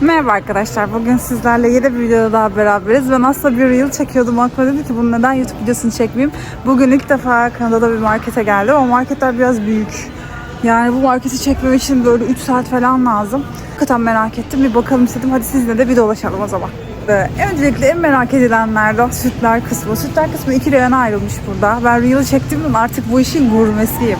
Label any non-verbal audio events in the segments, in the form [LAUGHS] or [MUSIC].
Merhaba arkadaşlar. Bugün sizlerle yeni bir videoda daha beraberiz. Ben aslında bir reel çekiyordum. Aklıma dedi ki bunu neden YouTube videosunu çekmeyeyim. Bugün ilk defa Kanada'da bir markete geldim ama marketler biraz büyük. Yani bu marketi çekmem için böyle 3 saat falan lazım. Hakikaten merak ettim. Bir bakalım istedim. Hadi sizinle de bir dolaşalım o zaman. Öncelikle en merak edilenlerden sütler kısmı. Sütler kısmı iki reyona ayrılmış burada. Ben reel çektiğimden artık bu işin gurmesiyim.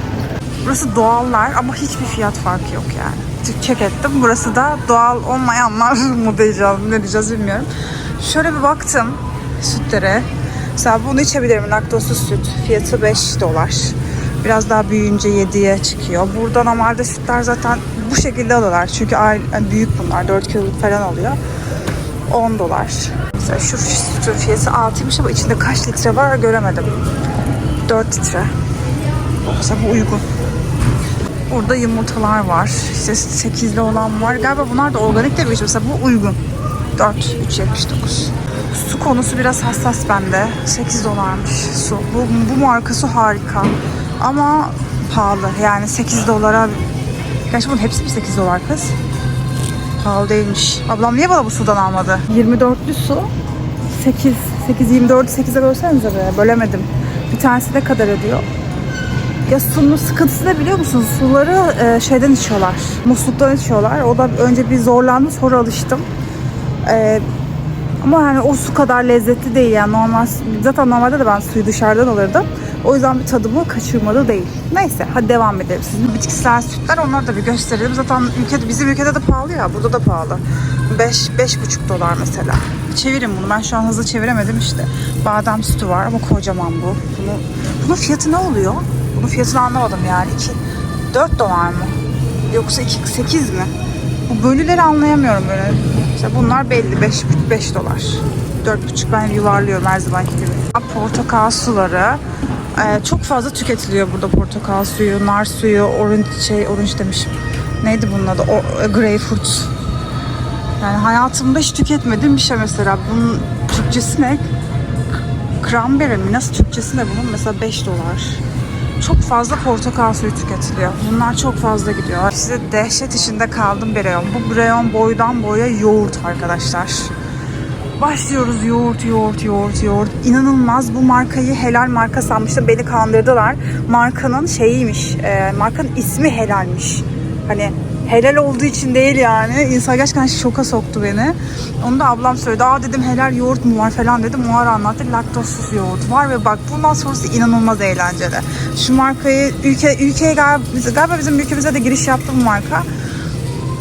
Burası doğallar ama hiçbir fiyat farkı yok yani. Check ettim. Burası da doğal olmayanlar mı diyeceğim, ne diyeceğiz bilmiyorum. Şöyle bir baktım sütlere. Mesela bunu içebilirim laktozsuz süt. Fiyatı 5 dolar. Biraz daha büyüyünce 7'ye çıkıyor. Burada normalde sütler zaten bu şekilde alıyorlar. Çünkü yani büyük bunlar. 4 kiloluk falan oluyor. 10 dolar. Mesela şu sütün fiyatı 6'ymış ama içinde kaç litre var göremedim. 4 litre. Mesela bu uygun. Burada yumurtalar var. İşte 8'li olan var. Galiba bunlar da organik de bir. Mesela bu uygun. 4, 3.79. Su konusu biraz hassas bende. 8 dolarmış su. Bu, bu marka su harika. Ama pahalı. Yani 8 dolara... Gerçi bunun hepsi mi 8 dolar kız? Pahalı değilmiş. Ablam niye bana bu sudan almadı? 24'lü su. 8. 8, 24'ü 8'e bölsenize be. Bölemedim. Bir tanesi ne kadar ediyor? Ya sunun sıkıntısı ne biliyor musunuz? Suları e, şeyden içiyorlar. Musluktan içiyorlar. O da önce bir zorlandım sonra alıştım. E, ama yani o su kadar lezzetli değil yani normal. Zaten normalde de ben suyu dışarıdan alırdım. O yüzden bir tadımı kaçırmadı değil. Neyse hadi devam edelim. Sizin bitkisel sütler onları da bir gösterelim. Zaten ülkede, bizim ülkede de pahalı ya. Burada da pahalı. 5 5,5 dolar mesela. Çevirin bunu. Ben şu an hızlı çeviremedim işte. Badem sütü var ama kocaman bu. Bunu, bunun fiyatı ne oluyor? Bunun fiyatını anlamadım yani. 2, 4 dolar mı? Yoksa 2, 8 mi? Bu bölüleri anlayamıyorum böyle. İşte bunlar belli. 5, 5 dolar. 4,5 ben yuvarlıyorum her zamanki gibi. Portakal suları. Ee, çok fazla tüketiliyor burada portakal suyu, nar suyu, orange şey, orange demişim. Neydi bunun adı? O, greyfurt. Yani hayatımda hiç tüketmediğim bir şey mesela. Bunun Türkçesi ne? Cranberry mi? Nasıl Türkçesi ne bunun? Mesela 5 dolar. Çok fazla portakal suyu tüketiliyor. Bunlar çok fazla gidiyor. Size dehşet içinde kaldım bir reyon. Bu reyon boydan boya yoğurt arkadaşlar. Başlıyoruz yoğurt, yoğurt, yoğurt, yoğurt. İnanılmaz bu markayı helal marka sanmıştım. Beni kandırdılar. Markanın şeyiymiş, e, markanın ismi helalmiş. Hani helal olduğu için değil yani. İnsan gerçekten şoka soktu beni. Onu da ablam söyledi. Aa dedim helal yoğurt mu var falan dedim. Muhar anlattı. Laktozsuz yoğurt var ve bak bundan sonrası inanılmaz eğlenceli. Şu markayı ülke ülkeye galiba, galiba bizim ülkemize de giriş yaptı bu marka.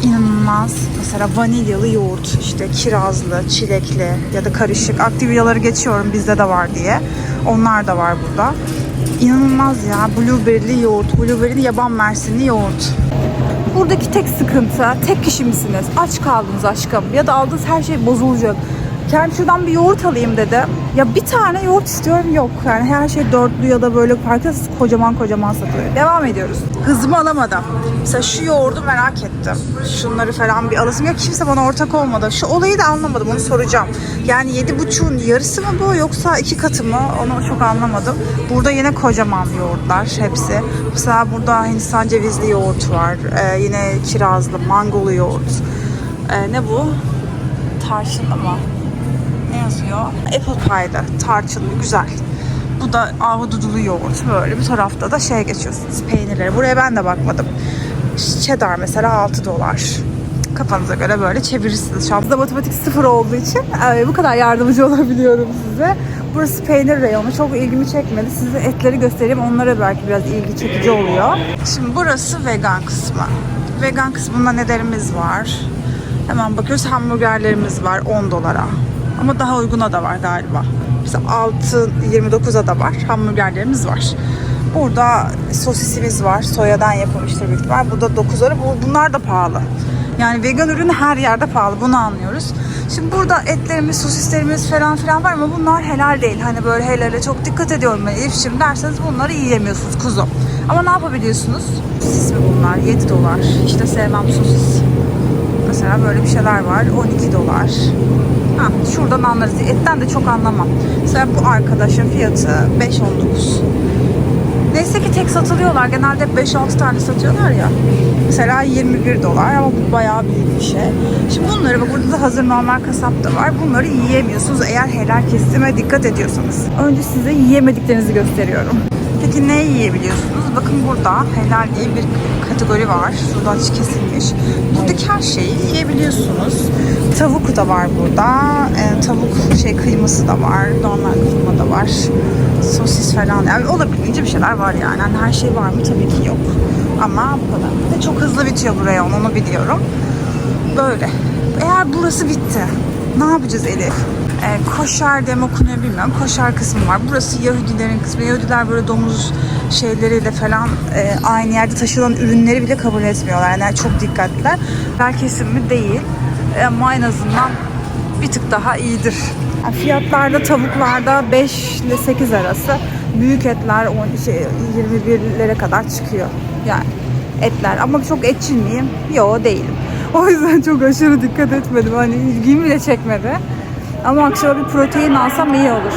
İnanılmaz. Mesela vanilyalı yoğurt, işte kirazlı, çilekli ya da karışık. Aktivyaları geçiyorum bizde de var diye. Onlar da var burada. İnanılmaz ya. Blueberry'li yoğurt, blueberry'li yaban mersinli yoğurt. Buradaki tek sıkıntı, tek kişi misiniz? Aç kaldınız aşkım ya da aldığınız her şey bozulacak. Kendim şuradan bir yoğurt alayım dedim. Ya bir tane yoğurt istiyorum yok. Yani her şey dörtlü ya da böyle farklı kocaman kocaman satılıyor. Devam ediyoruz. Hızımı alamadım. Mesela şu yoğurdu merak ettim. Şunları falan bir alasım yok. Kimse bana ortak olmadı. Şu olayı da anlamadım. Onu soracağım. Yani yedi buçuğun yarısı mı bu yoksa iki katı mı? Onu çok anlamadım. Burada yine kocaman yoğurtlar hepsi. Mesela burada Hindistan cevizli yoğurt var. Ee, yine kirazlı, mangolu yoğurt. Ee, ne bu? Tarçınlı mı? Yazıyor? Apple pie'de tarçınlı güzel. Bu da ahududulu yoğurt böyle. Bir tarafta da şey geçiyorsunuz peynirleri. Buraya ben de bakmadım. Cheddar mesela 6 dolar. Kafanıza göre böyle çevirirsiniz. Şu anda matematik sıfır olduğu için bu kadar yardımcı [LAUGHS] olabiliyorum size. Burası peynir reyonu. Çok ilgimi çekmedi. Size etleri göstereyim. Onlara belki biraz ilgi çekici oluyor. Şimdi burası vegan kısmı. Vegan kısmında nelerimiz var? Hemen bakıyoruz hamburgerlerimiz var 10 dolara. Ama daha uyguna da var galiba. Mesela 6 29'a da var. Hamburgerlerimiz var. Burada sosisimiz var. Soyadan yapılmıştır büyük ihtimal. Bu da 9 lira. Bu, bunlar da pahalı. Yani vegan ürün her yerde pahalı. Bunu anlıyoruz. Şimdi burada etlerimiz, sosislerimiz falan filan var ama bunlar helal değil. Hani böyle helale çok dikkat ediyorum ben Elif'ciğim derseniz bunları yiyemiyorsunuz kuzu. Ama ne yapabiliyorsunuz? Sosis mi bunlar? 7 dolar. İşte sevmem sosis. Mesela böyle bir şeyler var. 12 dolar. Ha, şuradan anlarız. Etten de çok anlamam. Mesela bu arkadaşın fiyatı 5.19. Neyse ki tek satılıyorlar. Genelde 5-6 tane satıyorlar ya. Mesela 21 dolar ama bu bayağı büyük bir şey. Şimdi bunları bak burada da hazır normal kasap da var. Bunları yiyemiyorsunuz eğer helal kesime dikkat ediyorsanız. Önce size yiyemediklerinizi gösteriyorum. Peki ne yiyebiliyorsunuz? Bakın burada helal diye bir kategori var. Şuradan kesilmiş. Buradaki her şeyi yiyebiliyorsunuz. Tavuk da var burada. Ee, tavuk şey kıyması da var. Normal kıyma da var. Sosis falan. Yani olabildiğince bir şeyler var yani. Hani her şey var mı? Tabii ki yok. Ama bu kadar. Ve çok hızlı bitiyor buraya onu biliyorum. Böyle. Eğer burası bitti. Ne yapacağız Elif? Ee, koşar diye mi okunuyor bilmiyorum. Koşar kısmı var. Burası Yahudilerin kısmı. Yahudiler böyle domuz şeyleriyle falan e, aynı yerde taşınan ürünleri bile kabul etmiyorlar. Yani çok dikkatliler. Bel kesimi değil. E, Ama en azından bir tık daha iyidir. Yani fiyatlarda tavuklarda 5 ile 8 arası. Büyük etler 10, şey, 21'lere kadar çıkıyor. Yani etler. Ama çok etçil miyim? Yo değilim. O yüzden çok aşırı dikkat etmedim. Hani ilgimi bile çekmedi. Ama akşama bir protein alsam iyi olur.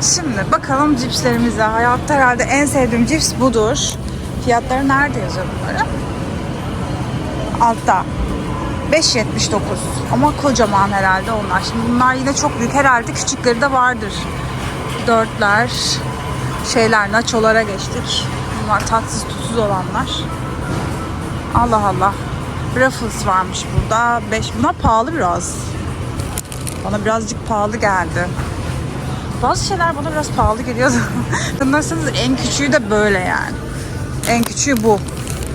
Şimdi bakalım cipslerimize. Hayatta herhalde en sevdiğim cips budur. Fiyatları nerede yazıyor bunları? Altta. 5.79 ama kocaman herhalde onlar. Şimdi bunlar yine çok büyük. Herhalde küçükleri de vardır. Dörtler, şeyler, nacholara geçtik. Bunlar tatsız tuzsuz olanlar. Allah Allah. Ruffles varmış burada. 5 bunlar pahalı biraz. Bana birazcık pahalı geldi. Bazı şeyler bana biraz pahalı geliyordu. [LAUGHS] Anlarsanız en küçüğü de böyle yani. En küçüğü bu.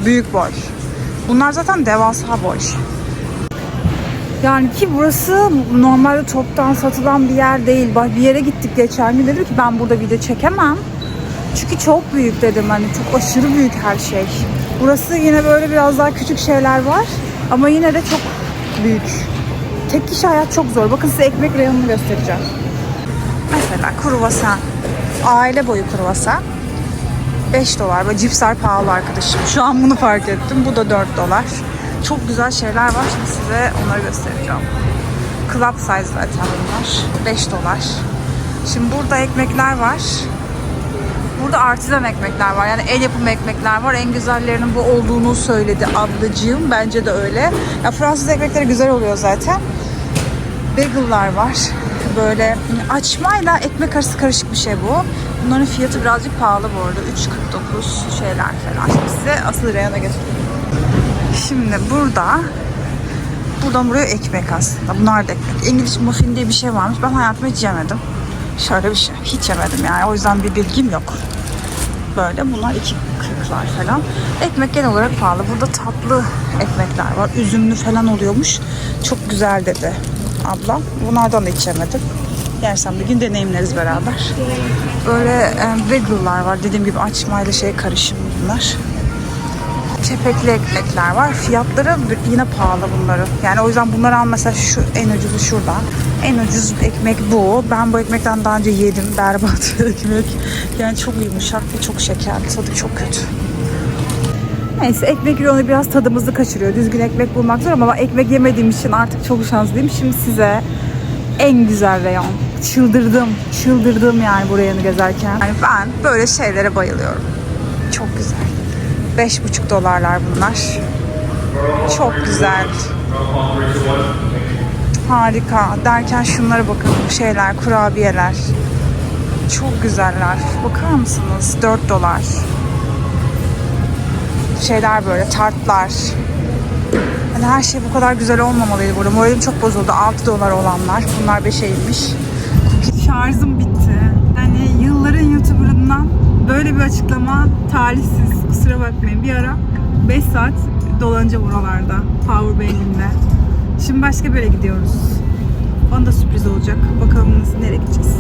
Büyük boy. Bunlar zaten devasa boy. Yani ki burası normalde toptan satılan bir yer değil. Bir yere gittik geçen gün dedim ki ben burada video çekemem. Çünkü çok büyük dedim hani çok aşırı büyük her şey. Burası yine böyle biraz daha küçük şeyler var ama yine de çok büyük. Tek kişi hayat çok zor. Bakın size ekmek reyonunu göstereceğim. Mesela kruvasan. Aile boyu kruvasan. 5 dolar. Böyle cipsler pahalı arkadaşım. Şu an bunu fark ettim. Bu da 4 dolar. Çok güzel şeyler var. Şimdi size onları göstereceğim. Club size zaten bunlar. 5 dolar. Şimdi burada ekmekler var. Burada artisan ekmekler var. Yani el yapımı ekmekler var. En güzellerinin bu olduğunu söyledi ablacığım. Bence de öyle. Ya Fransız ekmekleri güzel oluyor zaten. Bagel'lar var. Böyle açmayla ekmek arası karışık bir şey bu. Bunların fiyatı birazcık pahalı bu arada. 3.49 şeyler falan. Şimdi size asıl reyona götüreyim. Şimdi burada buradan buraya ekmek aslında. Bunlar da ekmek. İngiliz muffin diye bir şey varmış. Ben hayatımda hiç yemedim. Şöyle bir şey. Hiç yemedim yani. O yüzden bir bilgim yok. Böyle bunlar iki kırklar falan. Ekmek genel olarak pahalı. Burada tatlı ekmekler var. Üzümlü falan oluyormuş. Çok güzel dedi abla. Bunlardan da hiç yemedim. Yersem bir gün deneyimleriz beraber. Böyle e, bagel'lar var. Dediğim gibi açmayla şey karışım bunlar. Çepekli ekmekler var. Fiyatları yine pahalı bunların. Yani o yüzden bunları al mesela şu en ucuzu şurada. En ucuz ekmek bu. Ben bu ekmekten daha önce yedim. Berbat bir ekmek. Yani çok yumuşak ve çok şekerli. Tadı çok kötü. Neyse ekmek reyonu biraz tadımızı kaçırıyor. Düzgün ekmek bulmak zor ama ekmek yemediğim için artık çok şanslıyım. Şimdi size en güzel reyon. Çıldırdım. Çıldırdım yani bu reyonu gezerken. Yani ben böyle şeylere bayılıyorum. Çok güzel. 5,5 dolarlar bunlar. Çok güzel. Harika. Derken şunlara bakın. Şeyler, kurabiyeler. Çok güzeller. Bakar mısınız? 4 dolar. Şeyler böyle, tartlar. Hani her şey bu kadar güzel olmamalıydı burada. Moralim çok bozuldu. 6 dolar olanlar. Bunlar 5'e inmiş. Şarjım bitti. Yani yılların YouTuber'ından böyle bir açıklama talihsiz. Kusura bakmayın. Bir ara 5 saat dolanacağım oralarda. Powerbank'imle. Şimdi başka yere gidiyoruz. Bana da sürpriz olacak. Bakalım nereye gideceğiz.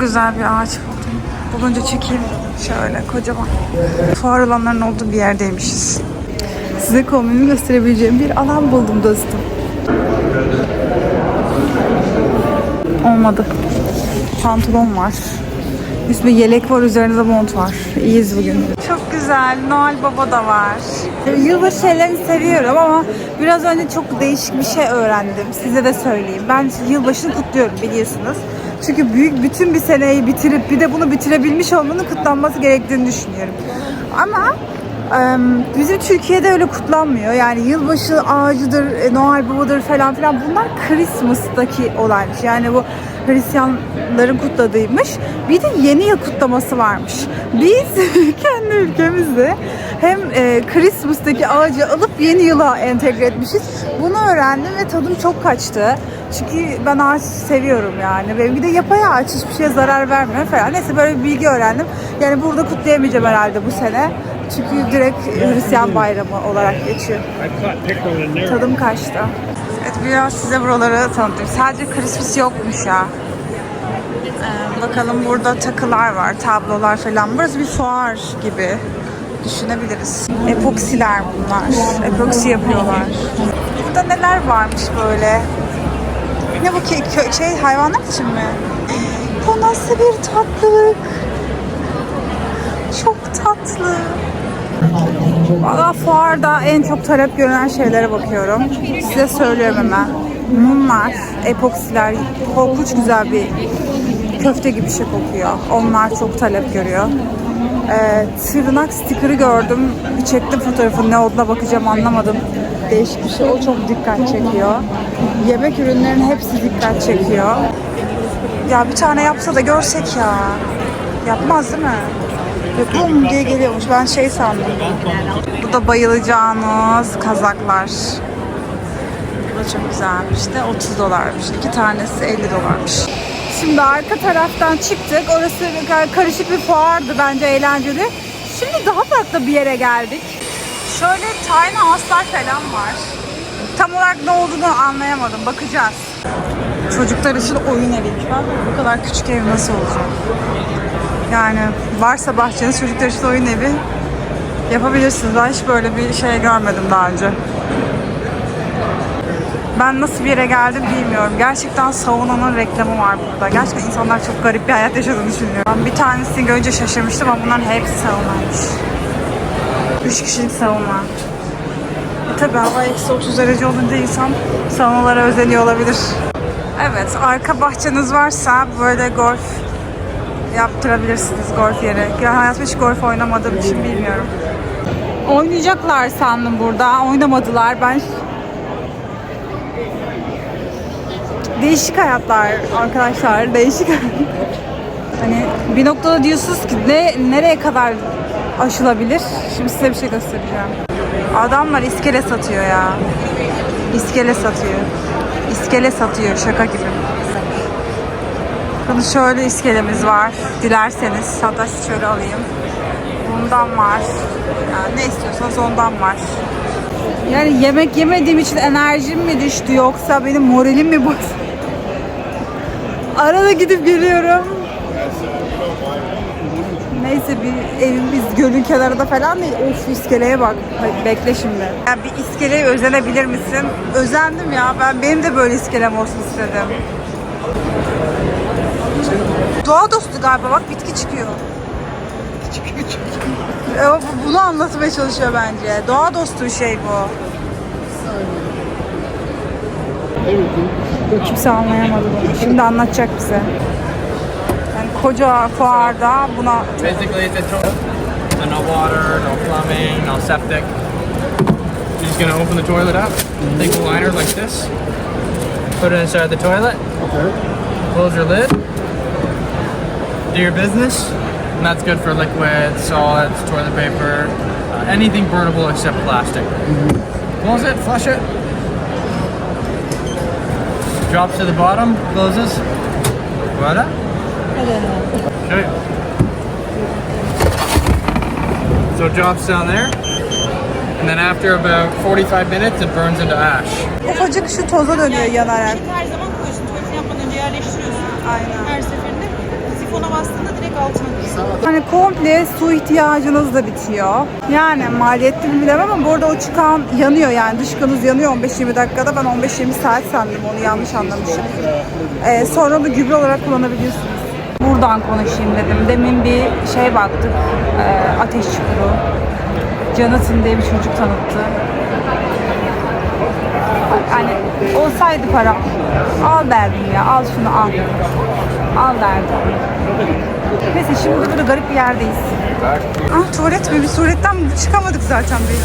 Güzel bir ağaç buldum. Bulunca çekeyim. Şöyle kocaman. Fuar alanlarının olduğu bir yerdeymişiz. Size kombinimi gösterebileceğim bir alan buldum dostum. Olmadı. Pantolon var. Üstüne yelek var, üzerinde de mont var. İyiyiz bugün. Çok güzel. Noel Baba da var. Yılbaşı şeylerini seviyorum ama biraz önce çok değişik bir şey öğrendim. Size de söyleyeyim. Ben yılbaşını kutluyorum biliyorsunuz. Çünkü büyük bütün bir seneyi bitirip bir de bunu bitirebilmiş olmanın kutlanması gerektiğini düşünüyorum. Ama bizim Türkiye'de öyle kutlanmıyor. Yani yılbaşı ağacıdır, e, Noel Baba'dır falan filan bunlar Christmas'taki olaymış. Yani bu Hristiyanların kutladığıymış. Bir de yeni yıl kutlaması varmış. Biz [LAUGHS] kendi ülkemizde hem e, Christmas'taki ağacı alıp yeni yıla entegre etmişiz. Bunu öğrendim ve tadım çok kaçtı. Çünkü ben ağaç seviyorum yani. Ve bir de yapay ağaç hiçbir şeye zarar vermiyor falan. Neyse böyle bir bilgi öğrendim. Yani burada kutlayamayacağım herhalde bu sene. Çünkü direkt Hristiyan bayramı olarak geçiyor. Tadım kaçtı. Evet biraz size buraları tanıtayım. Sadece Christmas yokmuş ya. Ee, bakalım burada takılar var, tablolar falan. Burası bir fuar gibi düşünebiliriz. Epoksiler bunlar. Epoksi yapıyorlar. Burada neler varmış böyle? Ne bu ki şey hayvanlar için mi? Bu nasıl bir tatlılık? Çok tatlı. Valla fuarda en çok talep görülen şeylere bakıyorum. Size söylüyorum hemen. Mumlar, epoksiler, korkunç güzel bir köfte gibi şey kokuyor. Onlar çok talep görüyor. Ee, tırnak stikeri gördüm. Bir çektim fotoğrafını ne olduğuna bakacağım anlamadım. Değişik bir şey. O çok dikkat çekiyor. Yemek ürünlerinin hepsi dikkat çekiyor. Ya bir tane yapsa da görsek ya. Yapmaz değil mi? Ve bum diye geliyormuş. Ben şey sandım. Bu da bayılacağınız kazaklar. Bu da çok güzelmiş de 30 dolarmış. İki tanesi 50 dolarmış. Şimdi arka taraftan çıktık. Orası karışık bir fuardı bence eğlenceli. Şimdi daha farklı bir yere geldik. Şöyle tiny house'lar falan var. Tam olarak ne olduğunu anlayamadım. Bakacağız. Çocuklar için oyun evi. Bu kadar küçük ev nasıl olacak? Yani varsa bahçeniz çocuklar için oyun evi yapabilirsiniz. Ben hiç böyle bir şey görmedim daha önce. Ben nasıl bir yere geldim bilmiyorum. Gerçekten saunanın reklamı var burada. Gerçekten insanlar çok garip bir hayat yaşadığını düşünüyorum. Bir tanesini görünce şaşırmıştım ama bunların hepsi saunaymış. Üç kişilik sauna. E tabi hava eksi 30 derece olunca insan saunalara özeniyor olabilir. Evet, arka bahçeniz varsa böyle golf yaptırabilirsiniz golf yeri. Ya hayatımda hiç golf oynamadığım için bilmiyorum. Oynayacaklar sandım burada. Oynamadılar. Ben Değişik hayatlar arkadaşlar. Değişik Hani bir noktada diyorsunuz ki ne nereye kadar aşılabilir? Şimdi size bir şey göstereceğim. Adamlar iskele satıyor ya. İskele satıyor. İskele satıyor şaka gibi. Bakın şöyle iskelemiz var. Dilerseniz hatta şöyle alayım. Bundan var. Yani ne istiyorsanız ondan var. Yani yemek yemediğim için enerjim mi düştü yoksa benim moralim mi bozuldu? Arada gidip geliyorum. Neyse bir evimiz gölün kenarında falan değil. Of iskeleye bak. Hayır, bekle şimdi. Ya bir iskeleye özenebilir misin? Özendim ya. Ben benim de böyle iskelem olsun istedim. Doğa dostu galiba bak bitki çıkıyor. E, bu- bunu anlatmaya çalışıyor bence. Doğa dostu bir şey bu. Kimse anlayamadı bunu. Şimdi anlatacak bize. Yani koca fuarda buna Basically, it's a no water, no plumbing, no septic. You're just gonna open the toilet up, take a liner like this, put it inside the toilet, close your lid, do your business, and that's good for liquid, solids, toilet paper, uh, anything burnable except plastic. Close it, flush it. Drops to the bottom, closes. Voila. Show you. So it drops down there, and then after about 45 minutes, it burns into ash. ufacık şu toza dönüyor yanarak. Her zaman koyuyorsun. Tuvaletini yapmadan önce yerleştiriyorsun. Aynen. Her seferinde sifona bastığında direkt altına düşüyor. Hani komple su ihtiyacınız da bitiyor. Yani maliyetli mi bilemem ama bu arada o çıkan yanıyor yani dışkınız yanıyor 15-20 dakikada. Ben 15-20 saat sandım onu yanlış anlamışım. Ee, sonra onu gübre olarak kullanabiliyorsunuz. Buradan konuşayım dedim. Demin bir şey baktık. Ee, ateş çukuru. Jonathan diye bir çocuk tanıttı. Hani olsaydı para al derdim ya al şunu al. Al derdim. Neyse şimdi burada garip bir yerdeyiz. Ah tuvalet mi? Bir tuvaletten çıkamadık zaten biz.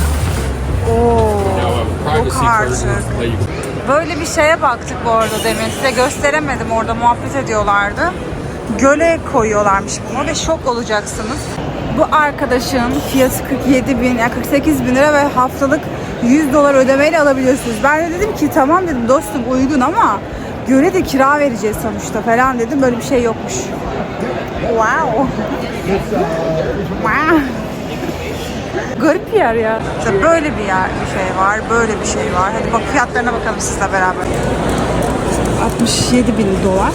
Oo, yok artık. Böyle bir şeye baktık bu arada demin. Size gösteremedim orada muhabbet ediyorlardı. Göle koyuyorlarmış bunu ve şok olacaksınız. Bu arkadaşın fiyatı 47 bin, yani 48 bin lira ve haftalık 100 dolar ödemeyle alabiliyorsunuz. Ben de dedim ki tamam dedim dostum uygun ama göle de kira vereceğiz sonuçta falan dedim. Böyle bir şey yokmuş. Wow. Wow. Garip bir yer ya. İşte böyle bir yer bir şey var, böyle bir şey var. Hadi bak fiyatlarına bakalım sizle beraber. 67 bin dolar.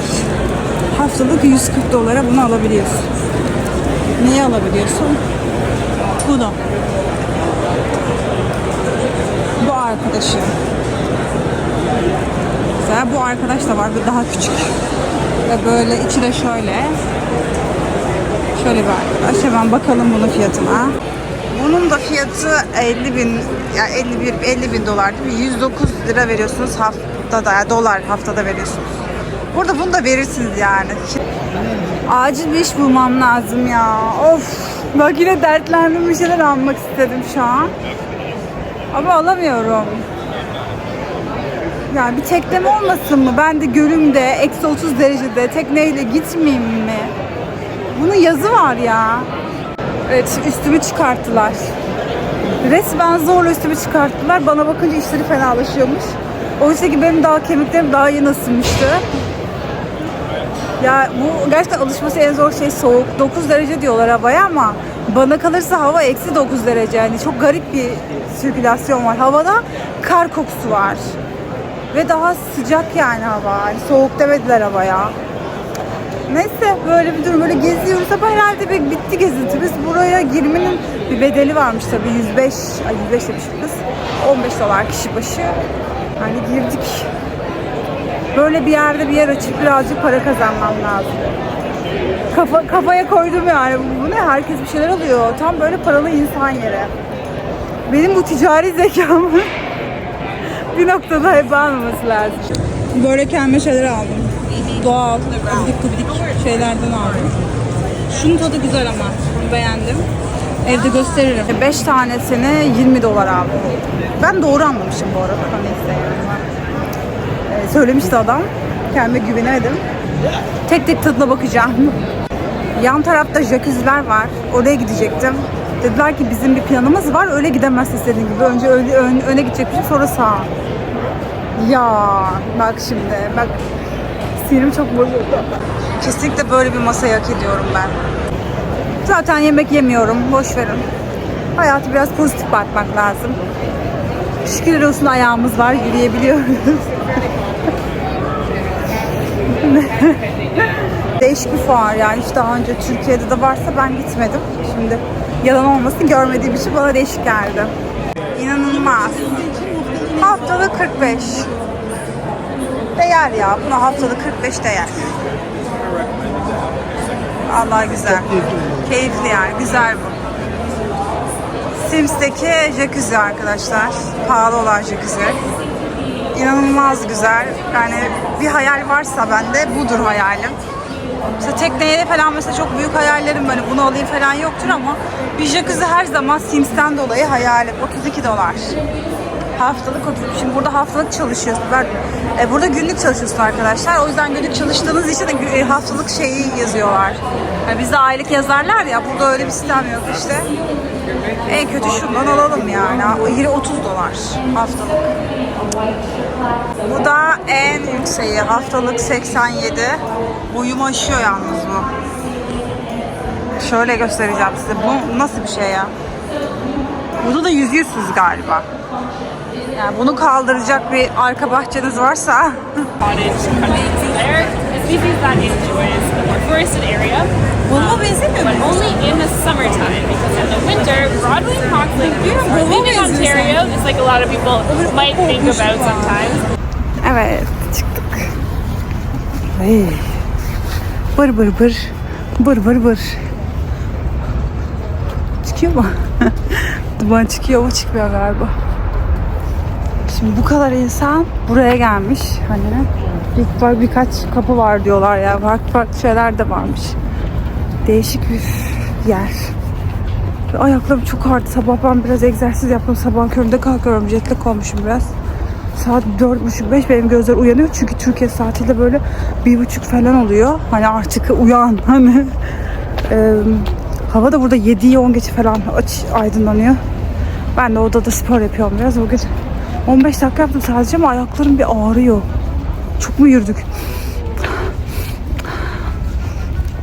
Haftalık 140 dolara bunu alabiliyorsun. Neyi alabiliyorsun? Bunu. Bu arkadaşı. Mesela bu arkadaş da var. Bu daha küçük. Ve böyle içi de şöyle. Şöyle bir arkadaş. Hemen bakalım bunun fiyatına. Bunun da fiyatı 50 bin, ya 51, 50 bin dolar değil mi? 109 lira veriyorsunuz haftada, yani dolar haftada veriyorsunuz. Burada bunu da verirsiniz yani. Acil bir iş bulmam lazım ya. Of. Bak yine dertlendim bir şeyler almak istedim şu an. Ama alamıyorum. Yani bir tekleme olmasın mı? Ben de gölümde, eksi 30 derecede tekneyle gitmeyeyim mi? Bunun yazı var ya. Evet üstümü çıkarttılar. Resmen zorla üstümü çıkarttılar. Bana bakınca işleri fenalaşıyormuş. Oysa ki benim daha kemiklerim daha yeni ısınmıştı. Ya bu gerçekten alışması en zor şey soğuk. 9 derece diyorlar havaya ama bana kalırsa hava eksi 9 derece. Yani çok garip bir sirkülasyon var. Havada kar kokusu var. Ve daha sıcak yani hava. Yani soğuk demediler havaya. Neyse böyle bir durum böyle geziyoruz ama herhalde bir bitti gezintimiz. Buraya girmenin bir bedeli varmış tabii 105, ay 105 demiş kız. 15 dolar kişi başı. Hani girdik. Böyle bir yerde bir yer açıp birazcık para kazanmam lazım. Kafa, kafaya koydum yani. Bu ne? Herkes bir şeyler alıyor. Tam böyle paralı insan yeri. Benim bu ticari zekamı [LAUGHS] bir noktada hep almaması lazım. Böyle kendime şeyler aldım. Doğal, abidik gubidik şeylerden aldım. Şunun tadı güzel ama. Bunu beğendim. Evde gösteririm. 5 tanesini 20 dolar aldım. Ben doğru anlamışım bu arada. Neyse söylemişti adam. Kendime güvenemedim. Tek tek tadına bakacağım. Yan tarafta jacuzziler var. Oraya gidecektim. Dediler ki bizim bir planımız var. Öyle gidemezsin istediğin gibi. Önce öne, ön- öne gidecekmişim sonra sağa. Ya bak şimdi bak sinirim çok bozuldu. Kesinlikle böyle bir masayı hak ediyorum ben. Zaten yemek yemiyorum. Boş verin. Hayatı biraz pozitif bakmak lazım. Şükürler olsun ayağımız var. Yürüyebiliyoruz. [LAUGHS] [LAUGHS] Değişik bir fuar yani hiç daha önce Türkiye'de de varsa ben gitmedim. Şimdi yalan olmasın görmediğim için bana değişik geldi. İnanılmaz. Haftalık 45. Değer ya. Buna haftalık 45 değer. Allah güzel. Keyifli yani. Güzel bu. Sims'teki jacuzzi arkadaşlar. Pahalı olan jacuzzi. İnanılmaz güzel. Yani bir hayal varsa bende budur hayalim. Mesela tekneyle falan mesela çok büyük hayallerim böyle bunu alayım falan yoktur ama bir jacuzzi her zaman Sims'ten dolayı hayalim. 32 dolar. Haftalık oturup şimdi burada haftalık çalışıyorsun. Ben, e, burada günlük çalışıyorsun arkadaşlar. O yüzden günlük çalıştığınız için de e, haftalık şeyi yazıyorlar. Yani bizde aylık yazarlar ya burada öyle bir sistem yok işte. En kötü şundan alalım yani. Yine 30 dolar haftalık. Bu da en yükseği. Haftalık 87. Boyumu aşıyor yalnız bu. Şöyle göstereceğim size. Bu nasıl bir şey ya? Burada da yüzüyorsunuz galiba. Yani bunu kaldıracak bir arka bahçeniz varsa Bulma benzemiyor But only in the summertime because in the winter, Broadway and bulma maybe in Ontario, just like a lot of people might think about sometimes. Evet çıktık. Ay. Bır bır bır. Bır bır bır. Çıkıyor mu? [LAUGHS] Duman çıkıyor ama çıkmıyor galiba. Şimdi bu kadar insan buraya gelmiş. Hani bir, birkaç kapı var diyorlar ya. Farklı farklı şeyler de varmış. Değişik bir yer. Ve Ayaklarım çok ağrıdı. Sabah ben biraz egzersiz yaptım. Sabah köründe kalkıyorum. Jetlag olmuşum biraz. Saat dört buçuk beş benim gözler uyanıyor. Çünkü Türkiye saatiyle böyle bir buçuk falan oluyor. Hani artık uyan [LAUGHS] hani. Ee, hava da burada 7'yi 10 geçe falan aç, aydınlanıyor. Ben de odada spor yapıyorum biraz. Bugün 15 dakika yaptım sadece ama ayaklarım bir ağrıyor. Çok mu yürüdük?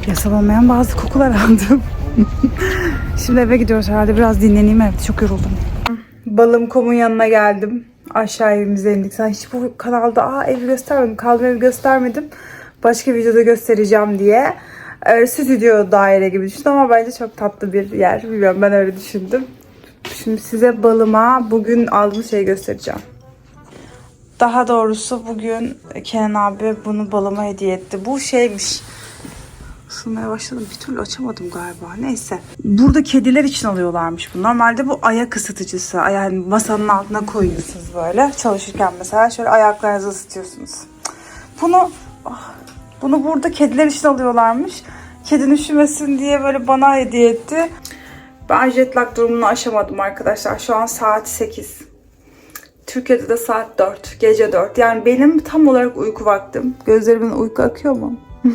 Yasal olmayan bazı kokular aldım. [LAUGHS] Şimdi eve gidiyoruz herhalde. Biraz dinleneyim evde. Çok yoruldum. Balım komun yanına geldim. Aşağı evimize indik. Sen hiç bu kanalda aa evi göstermedim. Kaldığım evi göstermedim. Başka videoda göstereceğim diye. Ee, stüdyo daire gibi düşündüm ama bence çok tatlı bir yer. Bilmiyorum ben öyle düşündüm. Şimdi size balıma bugün aldığım şeyi göstereceğim. Daha doğrusu bugün Kenan abi bunu balıma hediye etti. Bu şeymiş. Isınmaya başladım. Bir türlü açamadım galiba. Neyse. Burada kediler için alıyorlarmış bu. Normalde bu ayak ısıtıcısı. Yani masanın altına koyuyorsunuz böyle. Çalışırken mesela şöyle ayaklarınızı ısıtıyorsunuz. Bunu ah, bunu burada kediler için alıyorlarmış. Kedinin üşümesin diye böyle bana hediye etti. Ben jet lag durumunu aşamadım arkadaşlar. Şu an saat 8. Türkiye'de de saat 4. Gece 4. Yani benim tam olarak uyku vaktim. Gözlerimin uyku akıyor mu? [LAUGHS]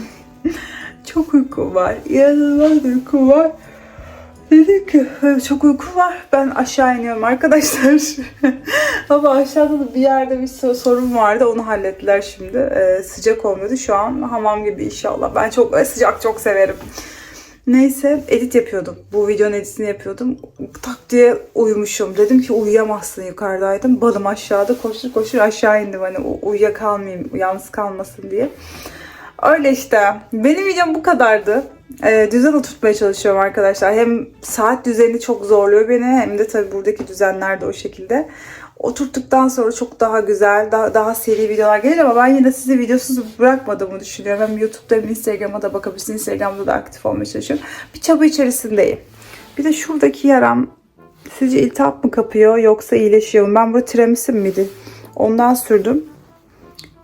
Çok uykum var. İnanılmaz uykum var. Dedim ki çok uyku var. Ben aşağı iniyorum arkadaşlar. [LAUGHS] Ama aşağıda da bir yerde bir so- sorun vardı. Onu hallettiler şimdi. Ee, sıcak olmuyordu. Şu an hamam gibi inşallah. Ben çok sıcak çok severim. Neyse edit yapıyordum. Bu videonun editini yapıyordum. Tak diye uyumuşum. Dedim ki uyuyamazsın yukarıdaydım. Balım aşağıda koşur koşur aşağı indim. Hani uyuyakalmayayım, yalnız kalmasın diye. Öyle işte. Benim videom bu kadardı. Ee, düzen oturtmaya çalışıyorum arkadaşlar. Hem saat düzeni çok zorluyor beni hem de tabii buradaki düzenler de o şekilde. Oturttuktan sonra çok daha güzel, daha, daha seri videolar gelir ama ben yine sizi videosuz bırakmadığımı düşünüyorum. Hem YouTube'da hem Instagram'a da bakabilirsiniz. Instagram'da da aktif olmaya çalışıyorum. Bir çaba içerisindeyim. Bir de şuradaki yaram sizce iltihap mı kapıyor yoksa iyileşiyor mu? Ben burada tiramisim miydi? Ondan sürdüm.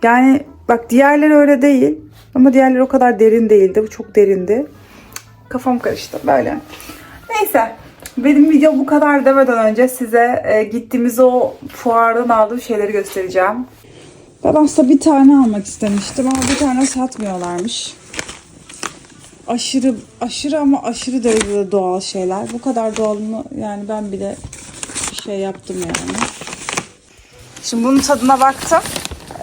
Yani bak diğerleri öyle değil. Ama diğerleri o kadar derin değildi. Bu çok derindi. Kafam karıştı böyle. Neyse. Benim video bu kadar demeden önce size e, gittiğimiz o fuardan aldığım şeyleri göstereceğim. Ben aslında bir tane almak istemiştim ama bir tane satmıyorlarmış. Aşırı aşırı ama aşırı derecede doğal şeyler. Bu kadar doğalını yani ben bile bir şey yaptım yani. Şimdi bunun tadına baktım.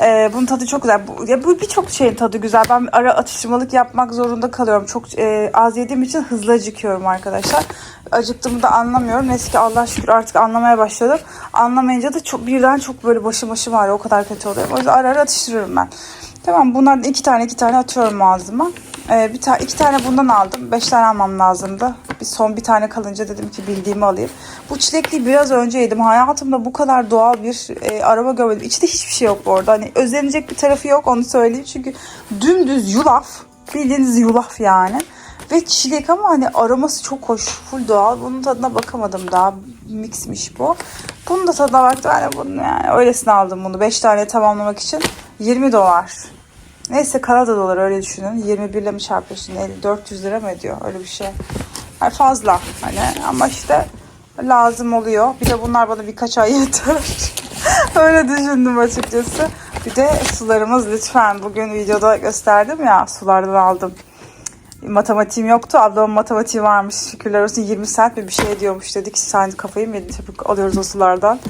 Ee, bunun tadı çok güzel. Bu, ya bu birçok şeyin tadı güzel. Ben ara atıştırmalık yapmak zorunda kalıyorum. Çok e, az yediğim için hızlı acıkıyorum arkadaşlar. Acıktığımı da anlamıyorum. Neyse ki Allah şükür artık anlamaya başladım. Anlamayınca da çok birden çok böyle başım başım ağrıyor. O kadar kötü oluyor. O yüzden ara ara atıştırıyorum ben. Tamam bunlardan iki tane iki tane atıyorum ağzıma. Ee, bir ta iki tane bundan aldım. Beş tane almam lazımdı. Bir son bir tane kalınca dedim ki bildiğimi alayım. Bu çilekliyi biraz önce yedim. Hayatımda bu kadar doğal bir e, araba görmedim. İçinde hiçbir şey yok bu arada. Hani özlenecek bir tarafı yok onu söyleyeyim. Çünkü dümdüz yulaf. Bildiğiniz yulaf yani. Ve çilek ama hani aroması çok hoş. Full doğal. Bunun tadına bakamadım daha. Mixmiş bu. Bunun da tadına baktım. Yani bunu yani öylesine aldım bunu. 5 tane tamamlamak için 20 dolar. Neyse Kanada doları öyle düşünün. 21 ile mi çarpıyorsun? 50, 400 lira mı ediyor? Öyle bir şey. Yani fazla hani ama işte lazım oluyor. Bir de bunlar bana birkaç ay [LAUGHS] yeter. öyle düşündüm açıkçası. Bir de sularımız lütfen. Bugün videoda gösterdim ya sulardan aldım. Matematiğim yoktu. Ablamın matematiği varmış. Şükürler olsun 20 saat mi bir şey ediyormuş dedik. Sen kafayı mı yedin? Tabii alıyoruz o sulardan.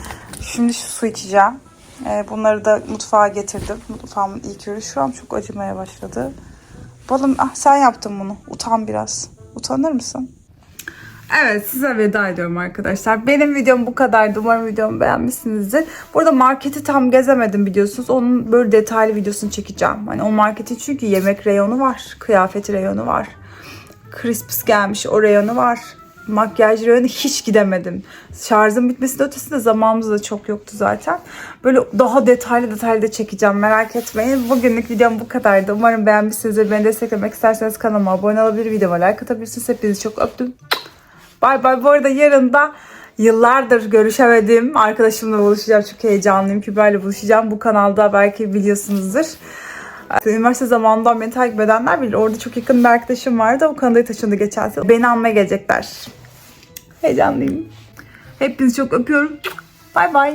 Şimdi şu su içeceğim. Ee, bunları da mutfağa getirdim. Mutfağımın ilk ürünü. Şu an çok acımaya başladı. Balım ah sen yaptın bunu. Utan biraz. Utanır mısın? Evet size veda ediyorum arkadaşlar. Benim videom bu kadardı. Umarım videomu beğenmişsinizdir. Burada marketi tam gezemedim biliyorsunuz. Onun böyle detaylı videosunu çekeceğim. Hani o marketin çünkü yemek reyonu var. Kıyafet reyonu var. Crisps gelmiş o reyonu var. Makyaj reyonu hiç gidemedim. Şarjım bitmesinin ötesinde zamanımız da çok yoktu zaten. Böyle daha detaylı detaylı da çekeceğim merak etmeyin. Bugünlük videom bu kadardı. Umarım beğenmişsinizdir. Beni desteklemek isterseniz kanalıma abone olabilir, videoma like atabilirsiniz. Hepinizi çok öptüm. Bay bay. Bu arada yarın da Yıllardır görüşemedim. Arkadaşımla buluşacağım. Çok heyecanlıyım. Kübra'yla buluşacağım. Bu kanalda belki biliyorsunuzdur. Üniversite zamanından beni takip edenler bilir. Orada çok yakın bir arkadaşım vardı. O Kanada'ya taşındı geçen sene. Beni almaya gelecekler. Heyecanlıyım. Hepinizi çok öpüyorum. Bay bay.